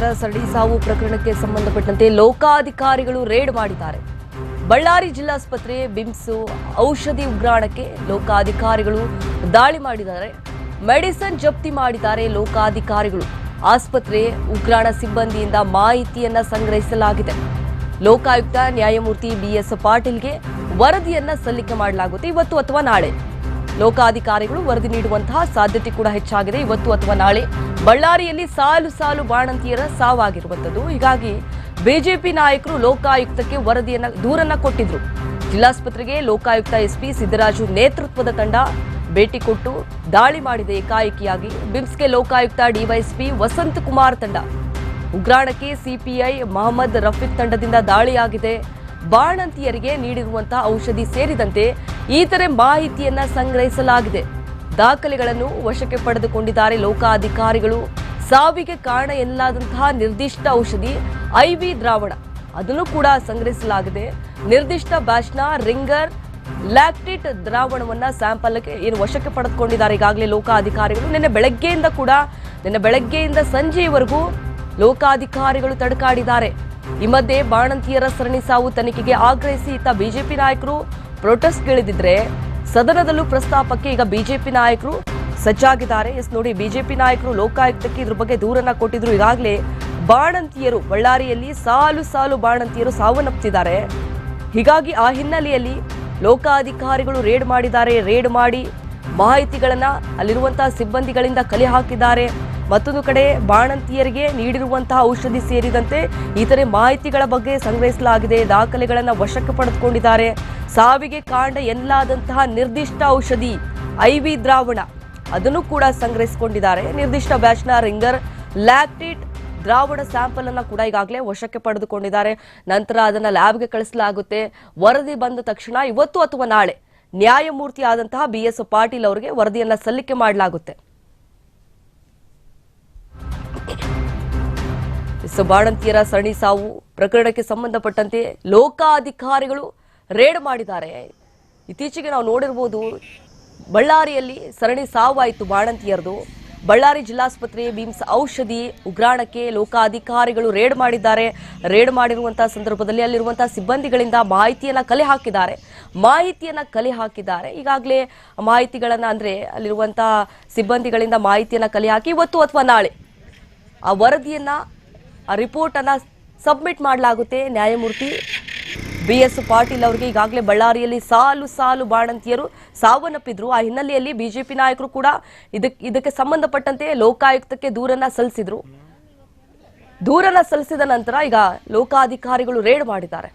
ಬಾಣಂತಿಯರ ಸರಣಿ ಸಾವು ಪ್ರಕರಣಕ್ಕೆ ಸಂಬಂಧಪಟ್ಟಂತೆ ಲೋಕಾಧಿಕಾರಿಗಳು ರೇಡ್ ಮಾಡಿದ್ದಾರೆ. ಬಳ್ಳಾರಿ ಜಿಲ್ಲಾಸ್ಪತ್ರೆ ಬಿಮ್ಸು ಔಷಧಿ ಉಗ್ರಾಣಕ್ಕೆ ಲೋಕಾಧಿಕಾರಿಗಳು ದಾಳಿ ಮಾಡಿದ್ದಾರೆ. ಮೆಡಿಸನ್ ಜಪ್ತಿ ಮಾಡಿದ್ದಾರೆ ಲೋಕಾಧಿಕಾರಿಗಳು. ಆಸ್ಪತ್ರೆ ಉಗ್ರಾಣ ಸಿಬ್ಬಂದಿಯಿಂದ ಮಾಹಿತಿಯನ್ನ ಸಂಗ್ರಹಿಸಲಾಗಿದೆ. ಲೋಕಾಯುಕ್ತ ನ್ಯಾಯಮೂರ್ತಿ ಬಿಎಸ್ ಪಾಟೀಲ್ಗೆ ವರದಿಯನ್ನ ಸಲ್ಲಿಕೆ ಮಾಡಲಾಗುತ್ತೆ. ಇವತ್ತು ಅಥವಾ ನಾಳೆ. ಲೋಕಾಧಿಕಾರಿಗಳು ವರದಿ ನೀಡುವಂತಹ ಸಾಧ್ಯತೆ ಕೂಡ ಹೆಚ್ಚಾಗಿದೆ. ಇವತ್ತು ಅಥವಾ ನಾಳೆ ಬಳ್ಳಾರಿಯಲ್ಲಿ ಸಾಲು ಸಾಲು ಬಾಣಂತಿಯರ ಸಾವಾಗಿರುವಂಥದ್ದು. ಹೀಗಾಗಿ ಬಿಜೆಪಿ ನಾಯಕರು ಲೋಕಾಯುಕ್ತಕ್ಕೆ ವರದಿಯನ್ನ, ದೂರನ್ನ ಕೊಟ್ಟಿದ್ರು. ಜಿಲ್ಲಾಸ್ಪತ್ರೆಗೆ ಲೋಕಾಯುಕ್ತ ಎಸ್ಪಿ ಸಿದ್ದರಾಜು ನೇತೃತ್ವದ ತಂಡ ಭೇಟಿ ಕೊಟ್ಟು ದಾಳಿ ಮಾಡಿದೆ ಏಕಾಏಕಿಯಾಗಿ. ಬಿಮ್ಸ್ಗೆ ಲೋಕಾಯುಕ್ತ ಡಿವೈಎಸ್ಪಿ ವಸಂತ್ ಕುಮಾರ್ ತಂಡ. ಉಗ್ರಾಣಕ್ಕೆ ಸಿಪಿಐ ಮಹಮ್ಮದ್ ರಫೀಕ್ ತಂಡದಿಂದ ದಾಳಿಯಾಗಿದೆ. ಬಾಣಂತಿಯರಿಗೆ ನೀಡಿರುವಂತಹ ಔಷಧಿ ಸೇರಿದಂತೆ ಇತರೆ ಮಾಹಿತಿಯನ್ನ ಸಂಗ್ರಹಿಸಲಾಗಿದೆ. ದಾಖಲೆಗಳನ್ನು ವಶಕ್ಕೆ ಪಡೆದುಕೊಂಡಿದ್ದಾರೆ ಲೋಕಾಧಿಕಾರಿಗಳು. ಸಾವಿಗೆ ಕಾರಣ ಎನ್ನಲಾದಂತಹ ನಿರ್ದಿಷ್ಟ ಔಷಧಿ ಐವಿ ದ್ರಾವಣ. ಅದನ್ನು ಕೂಡ ಸಂಗ್ರಹಿಸಲಾಗಿದೆ. ನಿರ್ದಿಷ್ಟ ಬ್ಯಾಚ್ನ ರಿಂಗರ್ ಲ್ಯಾಕ್ಟಿಟ್ ದ್ರಾವಣವನ್ನ ಸ್ಯಾಂಪಲ್ ಏನು ವಶಕ್ಕೆ ಪಡೆದುಕೊಂಡಿದ್ದಾರೆ ಈಗಾಗಲೇ ಲೋಕಾಧಿಕಾರಿಗಳು. ನಿನ್ನೆ ಬೆಳಗ್ಗೆಯಿಂದ ಕೂಡ, ನಿನ್ನೆ ಬೆಳಗ್ಗೆಯಿಂದ ಸಂಜೆಯವರೆಗೂ ಲೋಕಾಧಿಕಾರಿಗಳು ತಡಕಾಡಿದ್ದಾರೆ. ಈ ಮಧ್ಯೆ ಬಾಣಂತಿಯರ ಸರಣಿ ಸಾವು ತನಿಖೆಗೆ ಆಗ್ರಹಿಸಿ ಇತ್ತ ಬಿಜೆಪಿ ನಾಯಕರು ಪ್ರೊಟೆಸ್ಟ್ಗಿಳಿದಿದ್ರೆ ಸದನದಲ್ಲೂ ಪ್ರಸ್ತಾಪಕ್ಕೆ ಈಗ ಬಿಜೆಪಿ ನಾಯಕರು ಸಜ್ಜಾಗಿದ್ದಾರೆ. ಎಸ್ ನೋಡಿ, ಬಿಜೆಪಿ ನಾಯಕರು ಲೋಕಾಯುಕ್ತಕ್ಕೆ ಇದ್ರ ಬಗ್ಗೆ ದೂರನ್ನ ಕೊಟ್ಟಿದ್ರು. ಈಗಾಗಲೇ ಬಾಣಂತಿಯರು ಬಳ್ಳಾರಿಯಲ್ಲಿ ಸಾಲು ಸಾಲು ಬಾಣಂತಿಯರು ಸಾವನ್ನಪ್ಪಿದ್ದಾರೆ ಹೀಗಾಗಿ ಆ ಹಿನ್ನೆಲೆಯಲ್ಲಿ ಲೋಕಾಧಿಕಾರಿಗಳು ರೇಡ್ ಮಾಡಿದ್ದಾರೆ. ರೇಡ್ ಮಾಡಿ ಮಾಹಿತಿಗಳನ್ನ ಅಲ್ಲಿರುವಂತಹ ಸಿಬ್ಬಂದಿಗಳಿಂದ ಕಲೆ ಹಾಕಿದ್ದಾರೆ. ಮತ್ತೊಂದು ಕಡೆ ಬಾಣಂತಿಯರಿಗೆ ನೀಡಿರುವಂತಹ ಔಷಧಿ ಸೇರಿದಂತೆ ಇತರೆ ಮಾಹಿತಿಗಳ ಬಗ್ಗೆ ಸಂಗ್ರಹಿಸಲಾಗಿದೆ. ದಾಖಲೆಗಳನ್ನು ವಶಕ್ಕೆ ಪಡೆದುಕೊಂಡಿದ್ದಾರೆ. ಸಾವಿಗೆ ಕಾಂಡ ಎಲ್ಲಾದಂತಹ ನಿರ್ದಿಷ್ಟ ಔಷಧಿ ಐವಿ ದ್ರಾವಣ. ಅದನ್ನು ಕೂಡ ಸಂಗ್ರಹಿಸಿಕೊಂಡಿದ್ದಾರೆ. ನಿರ್ದಿಷ್ಟ ಬ್ಯಾಚ್ನ ರಿಂಗರ್ ಲ್ಯಾಕ್ಟೇಟ್ ದ್ರಾವಣ ಸ್ಯಾಂಪಲ್ ಅನ್ನು ಕೂಡ ಈಗಾಗಲೇ ವಶಕ್ಕೆ ಪಡೆದುಕೊಂಡಿದ್ದಾರೆ. ನಂತರ ಅದನ್ನ ಲ್ಯಾಬ್ಗೆ ಕಳಿಸಲಾಗುತ್ತೆ. ವರದಿ ಬಂದ ತಕ್ಷಣ ಇವತ್ತು ಅಥವಾ ನಾಳೆ ನ್ಯಾಯಮೂರ್ತಿ ಆದಂತಹ ಬಿ ಎಸ್ ಪಾಟೀಲ್ ಅವರಿಗೆ ವರದಿಯನ್ನು ಸಲ್ಲಿಕೆ ಮಾಡಲಾಗುತ್ತೆ. ಸೊ ಬಾಣಂತಿಯರ ಸರಣಿ ಸಾವು ಪ್ರಕರಣಕ್ಕೆ ಸಂಬಂಧಪಟ್ಟಂತೆ ಲೋಕಾಧಿಕಾರಿಗಳು ರೇಡ್ ಮಾಡಿದ್ದಾರೆ. ಇತ್ತೀಚೆಗೆ ನಾವು ನೋಡಿರ್ಬೋದು ಬಳ್ಳಾರಿಯಲ್ಲಿ ಸರಣಿ ಸಾವಾಯಿತು ಬಾಣಂತಿಯರದು. ಬಳ್ಳಾರಿ ಜಿಲ್ಲಾಸ್ಪತ್ರೆ ಬಿಮ್ಸ್ ಔಷಧಿ ಉಗ್ರಾಣಕ್ಕೆ ಲೋಕಾಧಿಕಾರಿಗಳು ರೇಡ್ ಮಾಡಿದ್ದಾರೆ. ರೇಡ್ ಮಾಡಿರುವಂತಹ ಸಂದರ್ಭದಲ್ಲಿ ಅಲ್ಲಿರುವಂತಹ ಸಿಬ್ಬಂದಿಗಳಿಂದ ಮಾಹಿತಿಯನ್ನ ಕಲೆ ಹಾಕಿದ್ದಾರೆ. ಮಾಹಿತಿಯನ್ನ ಕಲೆ ಹಾಕಿದ್ದಾರೆ. ಈಗಾಗಲೇ ಮಾಹಿತಿಗಳನ್ನ ಅಂದ್ರೆ ಅಲ್ಲಿರುವಂತಹ ಸಿಬ್ಬಂದಿಗಳಿಂದ ಮಾಹಿತಿಯನ್ನ ಕಲೆ ಹಾಕಿ ಇವತ್ತು ಅಥವಾ ನಾಳೆ ಆ ವರದಿಯನ್ನ ಆ ರಿಪೋರ್ಟ್ ಅನ್ನ ಸಬ್ಮಿಟ್ ಮಾಡಲಾಗುತ್ತೆ. ನ್ಯಾಯಮೂರ್ತಿ ಬಿ ಎಸ್ ಪಾಟೀಲ್ ಅವರಿಗೆ ಈಗಾಗಲೇ ಬಳ್ಳಾರಿಯಲ್ಲಿ ಸಾಲು ಸಾಲು ಬಾಣಂತಿಯರು ಸಾವನ್ನಪ್ಪಿದ್ರು. ಆ ಹಿನ್ನೆಲೆಯಲ್ಲಿ ಬಿಜೆಪಿ ನಾಯಕರು ಕೂಡ ಇದಕ್ಕೆ ಇದಕ್ಕೆ ಸಂಬಂಧಪಟ್ಟಂತೆ ಲೋಕಾಯುಕ್ತಕ್ಕೆ ದೂರನ್ನ ಸಲ್ಲಿಸಿದ್ರು. ದೂರನ್ನ ಸಲ್ಲಿಸಿದ ನಂತರ ಈಗ ಲೋಕಾಧಿಕಾರಿಗಳು ರೇಡ್ ಮಾಡಿದ್ದಾರೆ.